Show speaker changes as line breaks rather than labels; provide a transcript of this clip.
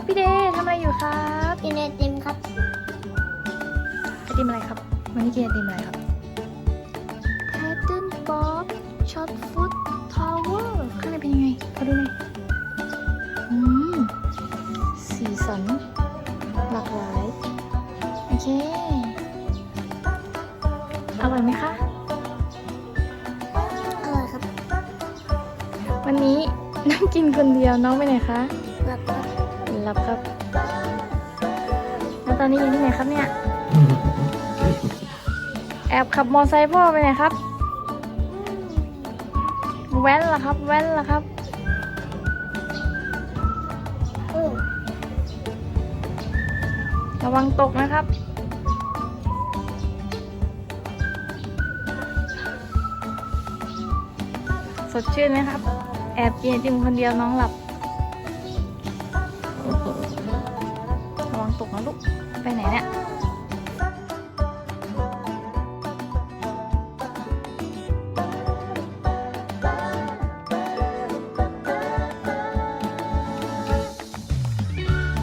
ครับพี่เดย์ทำอะไรอยู่ครับ
กินไอติมครับ
ไอติมอะไรครับ วันนี้กินไอติมอะไรครับ Pattern Pop Shot Food Tower ข้างในเป็นยังไงขอดูหน่อยอืมสีสัน หลากหลาย โอเค อร่อยไหมคะ
อร่อยครับ
วันนี้นั่งกินคนเดียวน้องไปไหนคะ
แบบครับ
ห ลับครับ แล้วตอนนี้อยู่ที่ไหนครับเนี่ย แอบขับมอไซค์พ่อไปไหนครับ แว้นเหรอครับ แว้นเหรอครับ
อืม
ระวังตกนะครับ สดชื่นไหมครับ แอบกินไอติมคนเดียวน้องหลับ วังตกนะลูก ไปไหนเนี่ย